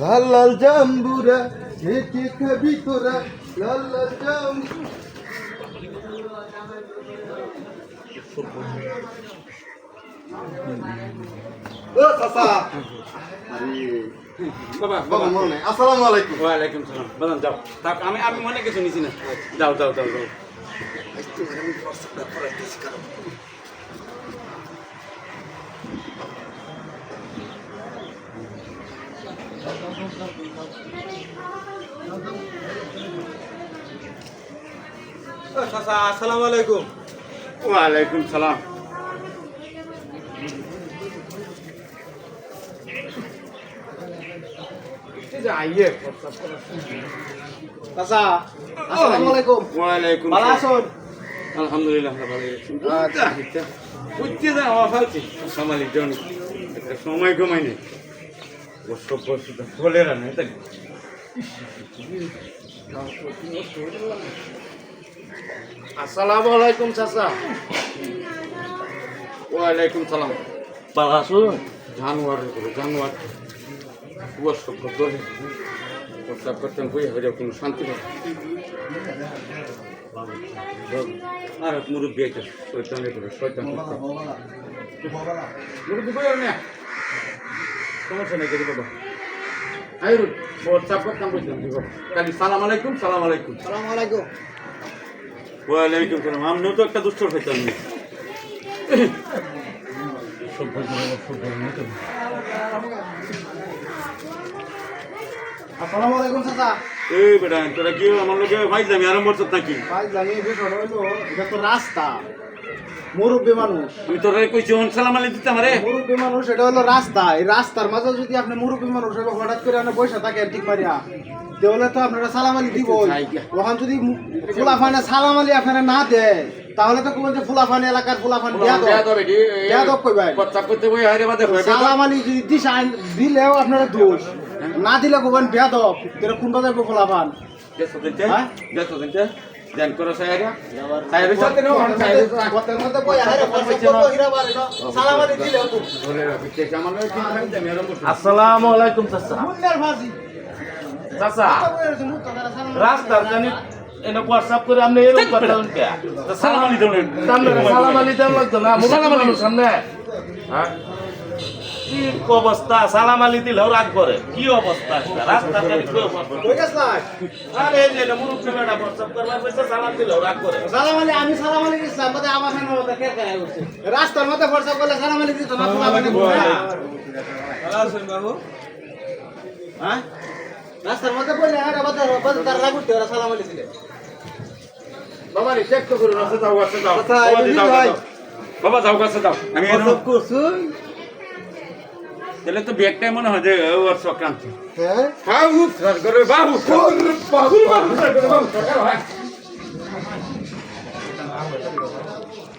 লাল লাল জাম্বুরা কে কে খাবি তোরা? লাল লাল জাম্বু ও চাচা। আরে বাবা বাবা বাবা। মনে নাই। আসসালামু আলাইকুম। ওয়ালাইকুম সালাম। বাদাম যাও। থাক আমি আমি মনে কিছু নিছি না। যাও যাও যাও যাও। আসসালামু আলাইকুম। ওয়ালাইকুম সালাম। আলহামদুলিল্লাহ একটা সময় কমাই নেই। ও সব বস্তু চলে না? তাই আসসালামু আলাইকুম চাচা। ওয়ালাইকুম সালাম। ভালো আছেন জানুয়ার করে জানুয়ার। সব দলে প্রস্তাব করতেন বই হয়ে কোনো শান্তি পাবে আর মুরব্বী এটা শৈতানের করে শৈতান মুরব্বী আর না। সমস্যা নেই বাবা। আইরু প্রস্তাব করতাম বাবা কালি সালাম আলাইকুম সালাম আলাইকুম। আসসালামু আলাইকুম। ওয়ালাইকুম সালাম। আমিও তো একটা দুষ্ট শৈতান নেই। সব ভয় সব ভয় নেই তো আসসালামু আলাইকুম চাচা। এই বেটা তোরা কি আমার লোকে ভাই যাবি আরম্ভ করছত নাকি? ভাই জানি বিষয় হইল এটা তো রাস্তা। মুরব্বী মানুষ। আমি তোরা কইছি সালাম আলাই দিতাম রে মুরব্বী মানুষ এটা হলো রাস্তা। এই রাস্তার মাঝে যদি আপনি মুরব্বী মানুষ এবার হঠাৎ করে আপনি বসে থাকেন ঠিক মারিয়া তাহলে তো আপনারা সালাম আলী দিব ওখান যদি ফুলাফানে সালাম আলী আপনারা না দেয় তাহলে তো কোন যে ফুলাফানি এলাকার ফুলাফান কইবেন। সালাম আলী যদি দিলেও আপনারা দোষ। না দিলে কোবেন বেয়াদব তাহলে কোনটা যাবে হ্যাঁ? দেশো দিনতে ধ্যান করো সাইরা সাইরা সাথে নো সাইরা কথার মধ্যে কই আরে ফসল করব হিরা বারে না সালাম আলী দিলেও তো ধরে রাখি কে আমার লোকে কি খাই যাবি আরম্ভ আসসালামু আলাইকুম চাচা। চাচা রাস্তার জানি এনে হোয়াটসঅ্যাপ করে আপনি এরকম কথা কে? সালাম দৌড়েন সামনে সালাম আলী দেন লাগতো না সালাম আলী সামনে। হ্যাঁ? কি অবস্থা? সালাম আলী দিলেও রাগ করে। কি অবস্থা গেছলাই আরে এই যে মুরুব্বি বেটা হোয়াটসঅ্যাপ করবার কইছে সালাম দিলেও রাগ করে। সালাম আলী আমি সালাম আলী ইসলাম বাদে আমার সামনে মধ্যে কে কে উঠছে রাস্তার মধ্যে ফরসা করলে সালাম আলী দিত না ফুলা বানি হ্যাঁ। রাস্তার মধ্যে বলে আরে বাদে বাদে তার লাগুতে ওরা সালাম আলী দিলে। বাবা রে চেক তো করুন আছে যাও আছে যাও। বাবা যাও। বাবা কাছে যাও। আমি এনো করছুন তাহলে তো ব্যাগটাই মনে হয় যে ওর সক্রান্ত হ্যাঁ বাবু সর করে বাবু বাবু বাবু।